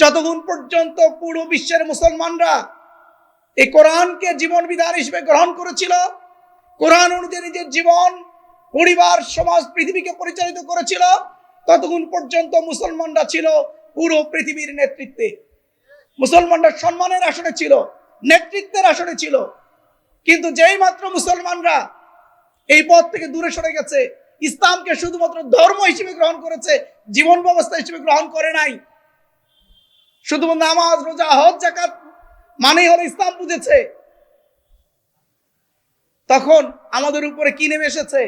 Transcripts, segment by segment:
যতক্ষণ পর্যন্ত পুরো বিশ্বের মুসলমানরা এই কোরআনকে জীবন বিধান হিসেবে গ্রহণ করেছিল, কোরআন অনুযায়ী নিজের জীবন, পরিবার, সমাজ, পৃথিবীকে পরিচালিত করেছিল, ততক্ষণ পর্যন্ত মুসলমানরা ছিল পুরো পৃথিবীর নেতৃত্বে। মুসলমানরা সম্মানের আসনে ছিল, নেতৃত্বের আসনে ছিল। কিন্তু যেই মাত্র মুসলমানরা এই পথ থেকে দূরে সরে গেছে, ইসলামকে শুধুমাত্র ধর্ম হিসেবে গ্রহণ করেছে, জীবন ব্যবস্থা হিসেবে গ্রহণ করে নাই শুধুমাত্র নামাজ, রোজা, হজ জাকাত মানেই হলো ইসলাম বুঝেছে। তখন আমাদের উপরে কি নেমে এসেছে?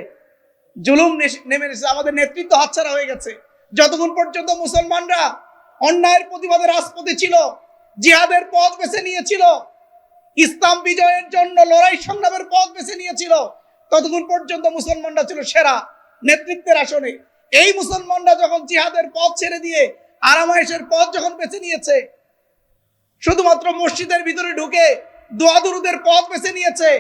জুলুম নেমে এসেছে, আমাদের নেতৃত্ব হাতছাড়া হয়ে গেছে। যতক্ষণ পর্যন্ত মুসলমানরা অন্যায়ের প্রতিবাদে রাজপথে ছিল, জিহাদের পথ বেছে নিয়েছিল, ইসলাম বিজয়ের জন্য লড়াই সংগ্রামের পথ বেছে নিয়েছিল, ততক্ষণ পর্যন্ত মুসলমানরা ছিল সেরা নেতৃত্বের আসনে। এই মুসলমানরা যখন জিহাদের পথ ছেড়ে দিয়ে আরামায়েশের পথ যখন বেছে নিয়েছে, শুধুমাত্র মসজিদের ভিতরে ঢুকে দোয়া দুরুদের পথ বেছে নিয়েছে,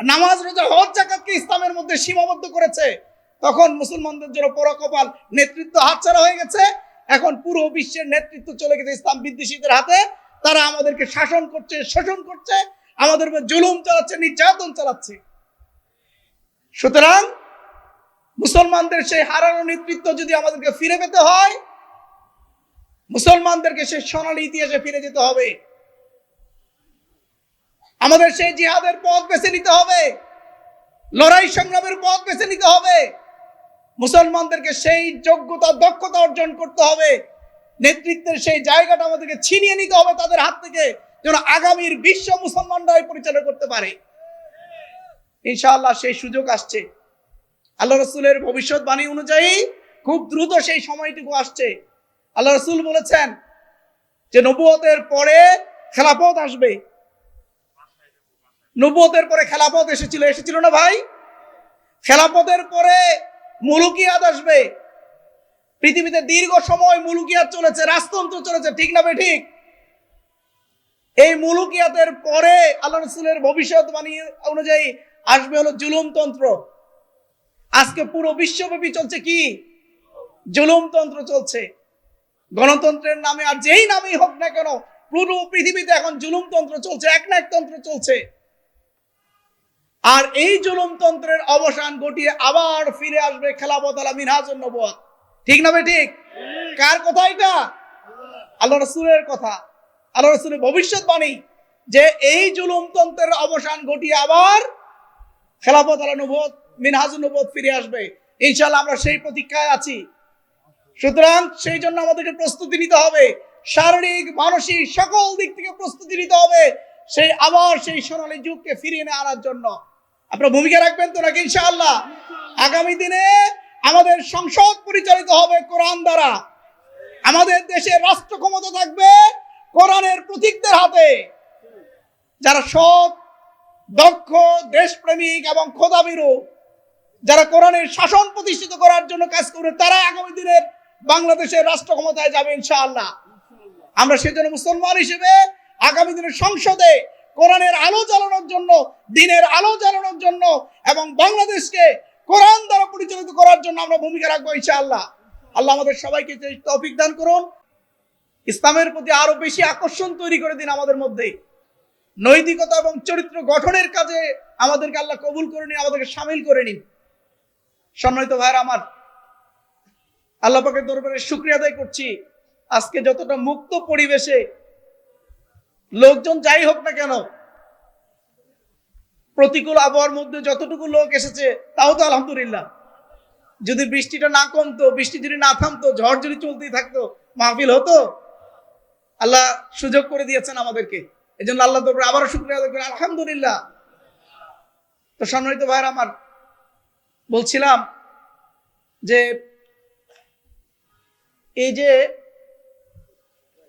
নামাজ, রোজা, হজ জাকাতকে ইসলামের মধ্যে সীমাবদ্ধ করেছে, তখন মুসলমানদের জন্য পরকপাল নেতৃত্ব হাতছাড়া হয়ে গেছে। এখন পুরো বিশ্বের নেতৃত্ব চলে গেছে ইসলাম বিদ্বেষীদের হাতে। তারা আমাদেরকে শাসন করছে, শোষণ করছে, আমাদের উপর জুলুম চালাচ্ছে, নির্যাতন চালাচ্ছে। সুতরাং মুসলমানদের সেই হারানো নেতৃত্ব যদি আমাদেরকে ফিরে পেতে হয় মুসলমানদেরকে সেই সোনালী ইতিহাসে ফিরে যেতে হবে। আমাদের সেই জিহাদের পথ বেছে নিতে হবে। লড়াই সংগ্রামের পথ বেছে নিতে হবে। মুসলমানদেরকে সেই যোগ্যতা, দক্ষতা অর্জন করতে হবে। নেতৃত্বের সেই জায়গাটা আমাদেরকে ছিনিয়ে নিতে হবে তাদের হাত থেকে, যেন আগামীর বিশ্ব মুসলমানরাই পরিচালনা করতে পারে। ইনশাআল্লাহ সেই সুযোগ আসছে। আল্লাহ রসুলের ভবিষ্যৎবাণী অনুযায়ী খুব দ্রুত সেই সময়টুকু আসছে। আল্লাহ রসুল বলেছেন যে নবুয়তের পরে খেলাপথ আসবে। নবুয়তের পরে খেলাপথ এসেছিল এসেছিল না ভাই? খেলাপথের পরে মুলুকিয়াত আসবে। পৃথিবীতে দীর্ঘ সময় মুলুকিয়াত চলেছে, রাজতন্ত্র চলেছে, ঠিক না ঠিক? এই মুলুকিয়াতের পরে আল্লাহ রসুলের ভবিষ্যৎবাণী অনুযায়ী আসবে হলো জুলুমতন্ত্র। আজকে পুরো বিশ্বব্যাপী চলছে কি? জুলুমতন্ত্র চলছে। গণতন্ত্রের নামে আর যেই নামেই হোক না কেন, পুরো পৃথিবীতে এখন জুলুমতন্ত্র চলছে, এক না একতন্ত্র চলছে। আর এই জুলুমতন্ত্রের অবসান ঘটিয়ে আবার ফিরে আসবে খেলাপত আলা মিনহাজুন নবুয়াত। ঠিক না ঠিক? কার কথা এটা? আল্লাহ রসুলের কথা। আল্লাহ রসুলের ভবিষ্যৎবাণী যে এই জুলুমতন্ত্রের অবসান ঘটিয়ে আবার খেলাপত আলা নবুয়াত মিনহাজুন নবুয়াত ফিরে আসবে। ইনশাআল্লাহ আমরা সেই প্রতীক্ষায় আছি। সুতরাং সেই জন্য আমাদেরকে প্রস্তুতি নিতে হবে। শারীরিক, মানসিক সকল দিক থেকে প্রস্তুতি নিতে হবে সেই আবার সেই সোনালী যুগকে ফিরিয়ে এনে আনার জন্য। আপনারা ভূমিকা রাখবেন তো নাকি ইনশাআল্লাহ? আগামী দিনে আমাদের সংসদ পরিচালিত হবে কোরআন দ্বারা। আমাদের দেশে রাষ্ট্র ক্ষমতা থাকবে কোরআনের প্রতীকদের হাতে। যারা সৎ, দক্ষ, দেশপ্রেমিক এবং খোদাবিরু যারা কোরআনের শাসন প্রতিষ্ঠিত করার জন্য কাজ করবে, তারা আগামী দিনের বাংলাদেশের রাষ্ট্র ক্ষমতায় যাবে ইনশাআল্লাহ। আমরা সেজন্য মুসলমান হিসেবে আগামী দিনের সংসদে কোরআনের আলো জ্বালানোর জন্য, দিনের আলো জ্বালানোর জন্য এবং বাংলাদেশকে কোরআন দ্বারা পরিচালিত করার জন্য আমরা ভূমিকা রাখব ইনশাআল্লাহ। আল্লাহ আমাদের সবাইকে তৌফিক দান করুন। ইসলামের প্রতি আরও বেশি আকর্ষণ তৈরি করে দিন আমাদের মধ্যে। নৈতিকতা এবং চরিত্র গঠনের কাজে আমাদেরকে আল্লাহ কবুল করে নিন, আমাদেরকে সামিল করে নিন। সম্মানিত ভাইয়ের, আমার আল্লাহ পাকের দরবারে শুক্রিয়া আদায় করছি। আজকে যতটা মুক্ত পরিবেশে লোকজন যাই হোক না কেন, প্রতিকূল আবহাওয়ার মধ্যে যতটুকু লোক এসেছে, তাও তো আলহামদুলিল্লাহ। যদি বৃষ্টিটা না কমতো, বৃষ্টি যদি না থামতো, ঝড় যদি চলতেই থাকতো, মাহফিল হতো, আল্লাহ সুযোগ করে দিয়েছেন আমাদেরকে। এই জন্য আল্লাহ দরবারে আবারও শুক্রিয়া আদায় করি। আলহামদুলিল্লাহ। তো সম্মানিত ভাইয়ের আমার বলছিলাম যে এই যে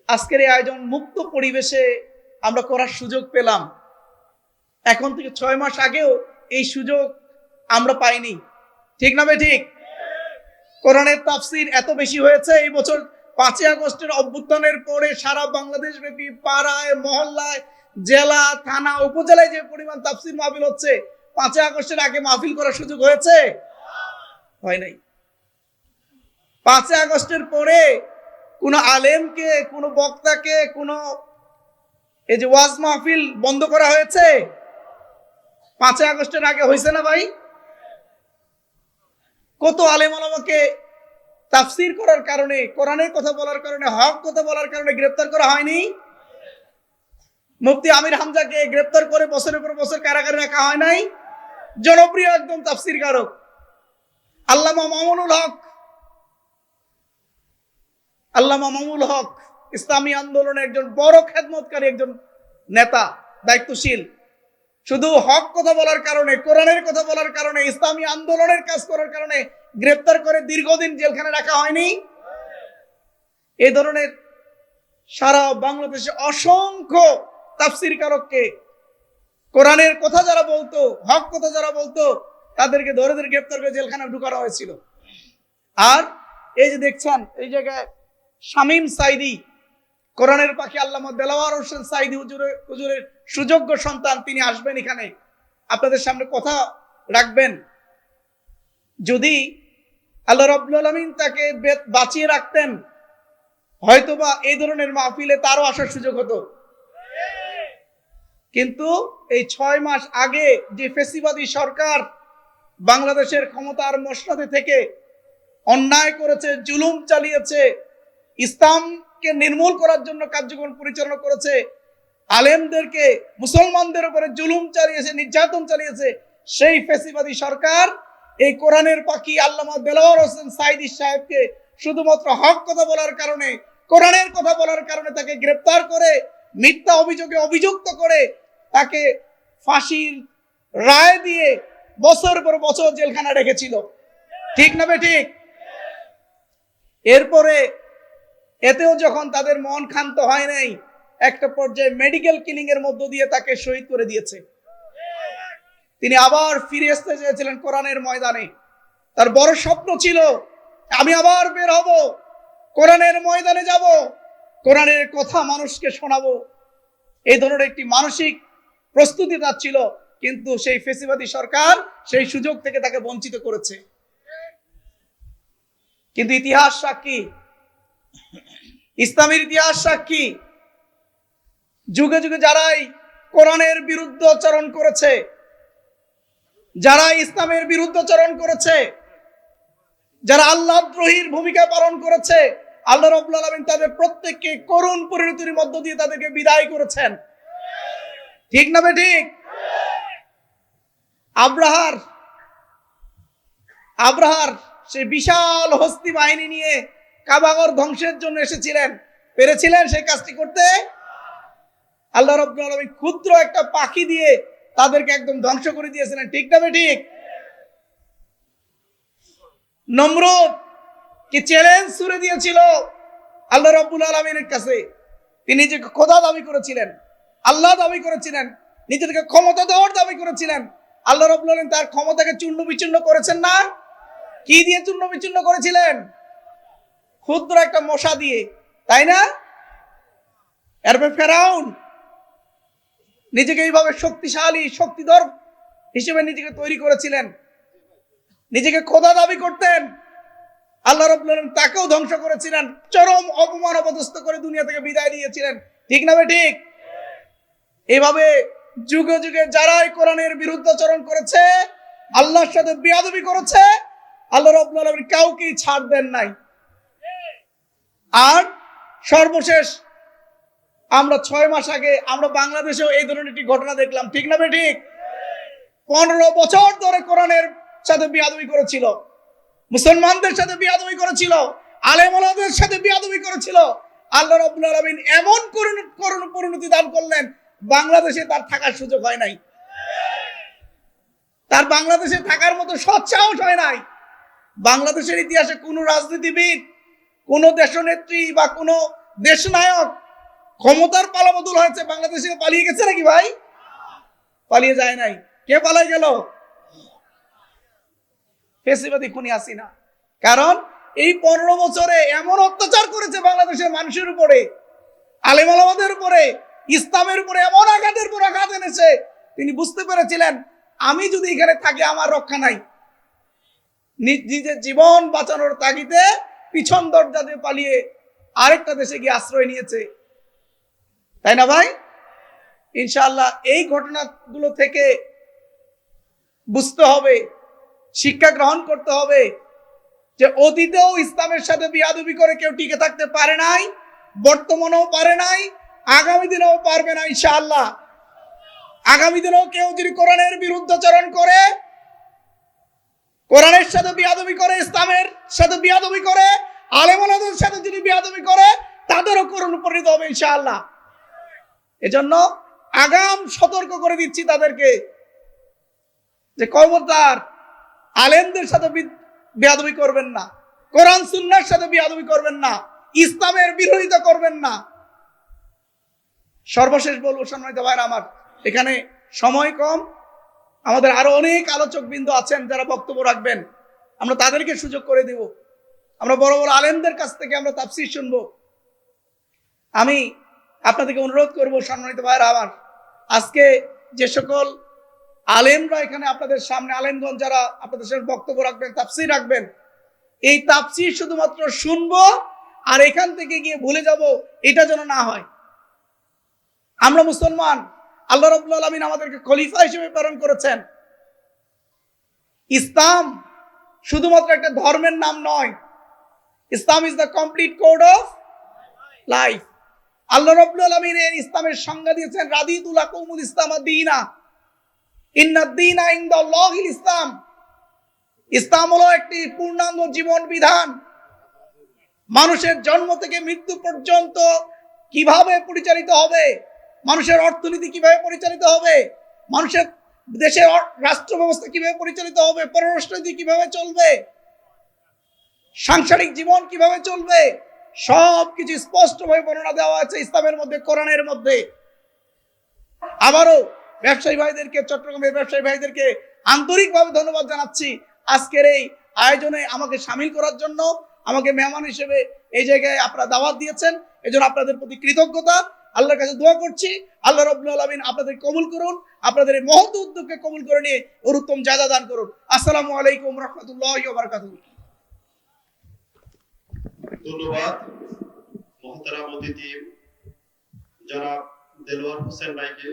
আজকের এই আয়োজন মুক্ত পরিবেশে আমরা করার সুযোগ পেলাম। এখন থেকে ছয় মাস আগেও এই সুযোগ আমরা পাইনি। ঠিক না ঠিক? কোরআনের তাফসির এত বেশি হয়েছে, এই বছর পাঁচই আগস্টের অভ্যুত্থানের পরে সারা বাংলাদেশ ব্যাপী পাড়ায়, মহল্লায়, জেলা, থানা, উপজেলায় যে পরিমাণ তাফসির মাহফিল হচ্ছে, পাঁচই আগস্টের আগে মাহফিল করার সুযোগ হয়েছে? হয় নাই। পাঁচই আগস্টের পরে কোনো আলেমকে, কোনো বক্তাকে, কোনো এই যে ওয়াজ মাহফিল বন্ধ করা হয়েছে? পাঁচই আগস্টের আগে হয়েছে না ভাই? কত আলেম আলামাকে তাফসির করার কারণে, কোরআনের কথা বলার কারণে, হক কথা বলার কারণে গ্রেপ্তার করা হয়নি? মুফতি আমির হামজাকে গ্রেপ্তার করে বছরের পর বছর কারাগারে রাখা হয় নাই? জনপ্রিয় একদম তাফসির কারক আল্লামা মামুনুল হক আল্লামা মামুল হক, ইসলামী আন্দোলনের একজন বড় খেদমতকারী একজন নেতা, দায়িত্বশীল। শুধু হক কথা বলার কারণে, কোরআনের কথা বলার কারণে, ইসলামী আন্দোলনের কাজ করার কারণে গ্রেপ্তার করে দীর্ঘদিন জেলখানে রাখা হয়নি। এই ধরনের সারা বাংলাদেশে অসংখ্য তাফসির কারককে কোরআনের কথা যারা বলতো, হক কথা যারা বলতো, তাদেরকে ধরে ধরে গ্রেপ্তার করে জেলখানায় ঢুকানো হয়েছিল। আর এই যে দেখছেন, এই জায়গায় শামীম সাইদি, কোরআনের পাখি আল্লামা দেলাওয়ার হোসেন সাইদি হুজুরের হুজুরের সুযোগ্য সন্তান, তিনি আসবেন এখানে। আপনাদের সামনে কথা রাখবেন। যদি আল্লাহ রব্বুল আলমিন তাকে বাঁচিয়ে রাখতেন, হয়তোবা এই ধরনের মাহফিলে তারও আসার সুযোগ হতো। কিন্তু এই ছয় মাস আগে যে ফেসিবাদী সরকার বাংলাদেশের ক্ষমতার মসনদে থেকে অন্যায় করেছে, জুলুম চালিয়েছে ইসলামকে নির্মূল করার জন্য কার্যক্রম পরিচালনা করেছে, আলেমদেরকে, মুসলমানদের উপরে জুলুম চালিয়েছে, নির্যাতন চালিয়েছে, সেই ফেসিবাদী সরকার এই কোরআনের পাখি আল্লামা দেলাওয়ার হোসেন সাইদি সাহেবকে শুধুমাত্র হক কথা বলার কারণে, কোরআনের কথা বলার কারণে তাকে গ্রেপ্তার করে, মিথ্যা অভিযোগে অভিযুক্ত করে তাকে ফাঁসির রায় দিয়ে বছর পর বছর জেলখানা রেখেছিল। ঠিক না বে ঠিক? এরপরে এতেও যখন তাদের মন ক্ষান্ত হয় নাই, একটা পর্যায়ে মেডিকেল কিলিং এর মধ্য দিয়ে তাকে শহীদ করে দিয়েছে। তিনি আবার ফিরে আসতে চেয়েছিলেন কোরআনের ময়দানে। তার বড় স্বপ্ন ছিল, আমি আবার বের হব, কোরআনের ময়দানে যাব, কোরআনের কথা মানুষকে শোনাবো। এই ধরনের একটি মানসিক প্রস্তুতি তার ছিল, কিন্তু সেই ফেসিবাদী সরকার সেই সুযোগ থেকে তাকে বঞ্চিত করেছে। কিন্তু ইতিহাস সাক্ষী ইসলামের ইতিহাস সাক্ষী। যুগে যুগে যারাই কোরআনের বিরুদ্ধাচরণ করেছে যারা ইসলামের বিরুদ্ধাচরণ করেছে, যারা আল্লাহ দ্রোহীর ভূমিকা পালন করেছে, আল্লাহ রব্বুল আলমিন তাদের প্রত্যেককে করুণ পরিণতির মধ্য দিয়ে তাদেরকে বিদায় করেছেন। ঠিক না বে ঠিক? আব্রাহার আব্রাহার সে বিশাল হস্তি বাহিনী নিয়ে কাবাগর ধ্বংসের জন্য এসেছিলেন। পেরেছিলেন সেই কাজটি করতে? আল্লাহ রব্বুল আলমী ক্ষুদ্র একটা পাখি দিয়ে তাদেরকে একদম ধ্বংস করে দিয়েছিলেন। ঠিক না ঠিক? নমরুদ কি চ্যালেঞ্জ ছুড়ে দিয়েছিল আল্লাহ রব্বুল আলমিনের কাছে? তিনি নিজেকে খোদা দাবি করেছিলেন, আল্লাহ দাবি করেছিলেন, নিজেদেরকে ক্ষমতা দেওয়ার দাবি করেছিলেন। আল্লাহ রব্বুল আলমিন তার ক্ষমতাকে চূর্ণ বিচূর্ণ করেছেন না? কি দিয়ে চূর্ণ বিচূর্ণ করেছিলেন? ক্ষুদ্র একটা মশা দিয়ে, তাই না? এরপর ফেরাউন নিজেকে এইভাবে শক্তিশালী, শক্তিধর হিসেবে নিজেকে তৈরি করেছিলেন। নিজেকে খোদা দাবি করতেন। আল্লাহ রব্বুল আলামিন তাকেও ধ্বংস করেছিলেন। চরম অপমান অপদস্থ করে দুনিয়া থেকে বিদায় দিয়েছিলেন ঠিক না ঠিক? এইভাবে যুগে যুগে যারাই কোরআনের বিরুদ্ধাচরণ করেছে, আল্লাহর সাথে বিয়াদবি করেছে, আল্লাহ রব্বুল আলামিন কাউকেই ছাড় দেন নাই। আর সর্বশেষ, আমরা ছয় মাস আগে আমরা বাংলাদেশেও এই ধরনের একটি ঘটনা দেখলাম। ঠিক না ঠিক? পনেরো বছর ধরে কোরআনের সাথে বিয়াদবি করেছিল। মুসলমানদের সাথে বিয়াদবি করেছিল। আলেমলাদের সাথে বিয়াদবি করেছিল। আল্লাহ রাব্বুল আলামিন এমন করুণ পরিণতি দান করলেন, বাংলাদেশে তার থাকার সুযোগ হয় নাই। তার বাংলাদেশে থাকার মতো সৎসাহস হয় নাই। বাংলাদেশের ইতিহাসে কোনো রাজনীতিবিদ কোন দেশনেত্রী বা কোনো দেশনায়ক ক্ষমতার পালাবদল হয়েছে, বাংলাদেশে পালিয়ে গেছে নাকি ভাই? পালিয়ে যায় নাই। কে পালাই গেল? ফেসিবাদী খুনি কারণ এই পনেরো বছরে এমন অত্যাচার করেছে বাংলাদেশের মানুষের উপরে আলেম আলামাদের উপরে, ইসলামের উপরে, এমন আঘাতের উপর আঘাত এনেছে। তিনি বুঝতে পেরেছিলেন, আমি যদি এখানে থাকি, আমার রক্ষা নাই। নিজ নিজের জীবন বাঁচানোর তাগিদে পিছন দরজা দিয়ে পালিয়ে আরেকটা দেশে গিয়ে আশ্রয় নিয়েছে। তাই না ভাই? ইনশাআল্লাহ এই ঘটনাগুলো থেকে বুঝতে হবে, শিক্ষা গ্রহণ করতে হবে যে অতীতেও ইসলামের সাথে বিয়াদুবি করে কেউ টিকে থাকতে পারে নাই, বর্তমানেও পারে নাই, আগামী দিনেও পারবে না ইনশাআল্লাহ। আগামী দিনেও কেউ যদি কোরআনের বিরুদ্ধাচরণ করে কোরআনের সাথে বিয়াদবি করে, ইসলামের সাথে বিয়াদবি করে আলেমানদের সাথে যদি বিয়াদবি করে, তাদেরও করুণ পরিণত হবে ইনশাআল্লাহ। এজন্য আগাম সতর্ক করে দিচ্ছি তাদেরকে যে কর্মতার আলেমদের সাথে বেয়াদবি করবেন না, কোরআন সুন্নার সাথে বিয়াদবি করবেন না, ইসলামের বিরোধিতা করবেন না। সর্বশেষ বলব সম্মানিত ভাইরা আমার, এখানে সময় কম আমাদের আরও অনেক আলোচক বিন্দু আছেন যারা বক্তব্য রাখবেন। আমরা তাদেরকে সুযোগ করে দিব। আমরা বড় বড় আলেমদের কাছ থেকে আমরা তাফসির শুনব। আমি আপনাদেরকে অনুরোধ করব, সম্মানিত ভাইরা আমার আজকে যে সকল আলেমরা এখানে আপনাদের সামনে আলেমগঞ্জ যারা আপনাদের সামনে বক্তব্য রাখবেন, তাফসির রাখবেন, এই তাফসির শুধুমাত্র শুনব আর এখান থেকে গিয়ে ভুলে যাব, এটা যেন না হয়। আমরা মুসলমান আল্লাহ রব্বুল আলমিন আমাদেরকে খলিফা হিসেবে প্রেরণ করেছেন। ইসলাম শুধুমাত্র একটা ধর্মের নাম নয়। Islam is the complete code of life আল্লাহ রব্বুল আলমিন ইসলামের সংজ্ঞা দিয়েছেন রাদিতুল্লাহ কৌমুল ইসলাম দিনা। ইন্নাদ্দিনা ইনদাল্লাহিল ইসলাম। ইসলাম হলো একটি পূর্ণাঙ্গ জীবন বিধান। মানুষের জন্ম থেকে মৃত্যু পর্যন্ত কীভাবে পরিচালিত হবে? মানুষের অর্থনীতি কীভাবে পরিচালিত হবে? মানুষের দেশের রাষ্ট্র ব্যবস্থা কীভাবে পরিচালিত হবে? পররাষ্ট্রনীতি কীভাবে চলবে? সাংসারিক জীবন কীভাবে চলবে? সব কিছু স্পষ্টভাবে বর্ণনা দেওয়া আছে ইসলামের মধ্যে, কোরআনের মধ্যে। আবারও ব্যবসায়ী ভাইদেরকে, চট্টগ্রামের ব্যবসায়ী ভাইদেরকে আন্তরিকভাবে ধন্যবাদ জানাচ্ছি আজকের এই আয়োজনে আমাকে সামিল করার জন্য। আমাকে মেহমান হিসেবে এই জায়গায় আপনারা দাওয়াত দিয়েছেন। এজন্য আপনাদের প্রতি কৃতজ্ঞতা। আল্লাহর কাছে দোয়া করছি। আল্লাহ রব্বুল আলমিন আপনাদের কবুল করুন, আপনাদের এই মহৎ উদ্যোগকে কবুল করে নিয়ে ওর উত্তম জাদা দান করুন। আসসালামু আলাইকুম রহমতুল্লাহ ধন্যবাদ, মহতারাম অতিথি যারা দেলোয়ার হোসেন ভাইকে।